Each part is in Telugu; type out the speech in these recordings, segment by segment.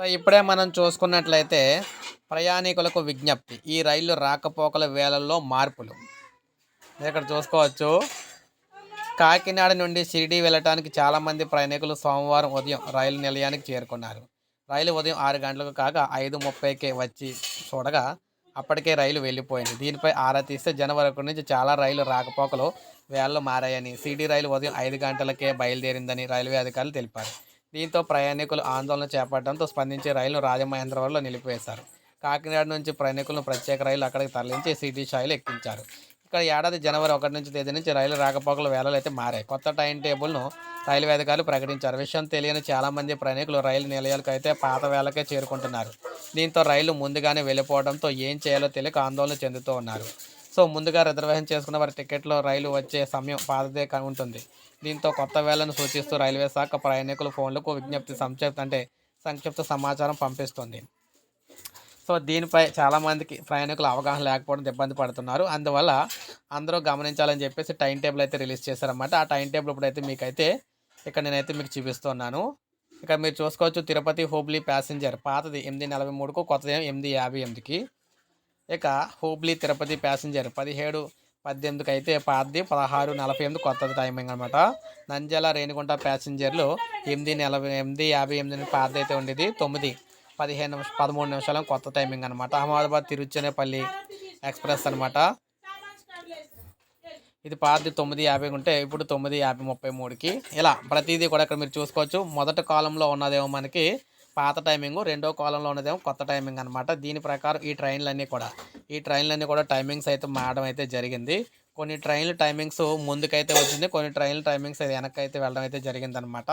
సో ఇప్పుడే మనం చూసుకున్నట్లయితే ప్రయాణికులకు విజ్ఞప్తి. ఈ రైలు రాకపోకల వేళల్లో మార్పులు. ఇక్కడ చూసుకోవచ్చు. కాకినాడ నుండి షిరిడి వెళ్ళటానికి చాలామంది ప్రయాణికులు సోమవారం ఉదయం రైలు నిలయానికి చేరుకున్నారు. రైలు ఉదయం ఆరు గంటలకు కాక ఐదు ముప్పైకే వచ్చి చూడగా అప్పటికే రైలు వెళ్ళిపోయింది. దీనిపై ఆరా తీస్తే జనవరి ఒకటి నుంచి చాలా రైలు రాకపోకలు వేళలు మారాయని సిడి రైలు ఉదయం ఐదు గంటలకే బయలుదేరిందని రైల్వే అధికారులు తెలిపారు. దీంతో ప్రయాణికులు ఆందోళన చేపట్టడంతో స్పందించి రైలును రాజమహేంద్రవరంలో నిలిపివేశారు. కాకినాడ నుంచి ప్రయాణికులను ప్రత్యేక రైలు అక్కడికి తరలించి సిటీ స్థాయిలో ఎక్కించారు. ఇక్కడ ఏడాది జనవరి ఒకటి నుంచి తేదీ నుంచి రైలు రాకపోకల వేళలు అయితే మారాయి. కొత్త టైం టేబుల్ను రైల్వే అధికారులు ప్రకటించారు. విషయం తెలియని చాలామంది ప్రయాణికులు రైలు నిలయాలకు అయితే పాత వేళకే చేరుకుంటున్నారు. దీంతో రైలు ముందుగానే వెళ్ళిపోవడంతో ఏం చేయాలో తెలియక ఆందోళన చెందుతూ ఉన్నారు. సో ముందుగా రిజర్వేషన్ చేసుకున్న వారి టికెట్లో రైలు వచ్చే సమయం పాతదే ఉంటుంది. దీంతో కొత్త వేళను సూచిస్తూ రైల్వే శాఖ ప్రయాణికుల ఫోన్లకు విజ్ఞప్తి సంక్షిప్త అంటే సంక్షిప్త సమాచారం పంపిస్తుంది. సో దీనిపై చాలామందికి ప్రయాణికులు అవగాహన లేకపోవడం ఇబ్బంది పడుతున్నారు. అందువల్ల అందరూ గమనించాలని చెప్పేసి టైం టేబుల్ అయితే రిలీజ్ చేశారన్నమాట. ఆ టైం టేబుల్ ఇప్పుడైతే మీకైతే ఇక్కడ నేనైతే మీకు చూపిస్తున్నాను. ఇక్కడ మీరు చూసుకోవచ్చు తిరుపతి హుబ్లీ ప్యాసింజర్ పాతది ఎనిమిది నలభై మూడుకు కొత్తది ఎనిమిది యాభై ఎనిమిదికి. ఇక హూబ్లీ తిరుపతి ప్యాసింజర్ పదిహేడు పద్దెనిమిదికి అయితే పాతది పదహారు నలభై ఎనిమిది కొత్తది టైమింగ్ అనమాట నంద్యాల రేణిగుంట ప్యాసింజర్లు ఎనిమిది నలభై ఎనిమిది యాభై ఎనిమిది పాతది అయితే ఉండేది. తొమ్మిది పదిహేను నిమిషం పదమూడు నిమిషాల కొత్త టైమింగ్ అనమాట అహ్మదాబాద్ తిరుచనేపల్లి ఎక్స్ప్రెస్ అనమాట ఇది పాతది తొమ్మిది యాభై ఉంటే ఇప్పుడు తొమ్మిది యాభై ముప్పై మూడుకి. ఇలా ప్రతిదీ కూడా ఇక్కడ మీరు చూసుకోవచ్చు. మొదటి కాలంలో ఉన్నదేమో మనకి పాత టైమింగ్ రెండో కాలంలో ఉన్నదేమో కొత్త టైమింగ్ అనమాట దీని ప్రకారం ఈ ట్రైన్లన్నీ కూడా ఈ ట్రైన్లన్నీ కూడా టైమింగ్స్ అయితే మారడం అయితే జరిగింది. కొన్ని ట్రైన్ల టైమింగ్స్ ముందుకైతే వచ్చింది కొన్ని ట్రైన్ల టైమింగ్స్ అయితే వెనక్కి అయితే వెళ్ళడం అయితే జరిగిందనమాట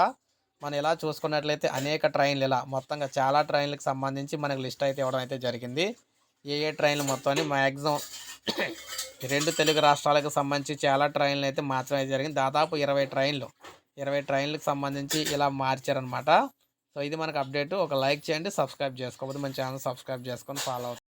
మనం ఇలా చూసుకున్నట్లయితే అనేక ట్రైన్లు ఇలా మొత్తంగా చాలా ట్రైన్లకు సంబంధించి మనకు లిస్ట్ అయితే ఇవ్వడం అయితే జరిగింది. ఏ ఏ ట్రైన్లు మొత్తాన్ని మ్యాక్సిమం రెండు తెలుగు రాష్ట్రాలకు సంబంధించి చాలా ట్రైన్లు అయితే మార్చడం అయితే జరిగింది. దాదాపు ఇరవై ట్రైన్లు ఇరవై ట్రైన్లకు సంబంధించి ఇలా మార్చారనమాట సో ఇది మనకు అప్డేట్. ఒక లైక్ చేయండి సబ్స్క్రైబ్ చేసుకోకపోతే మన ఛానల్ సబ్స్క్రైబ్ చేసుకొని ఫాలో అవుతుంది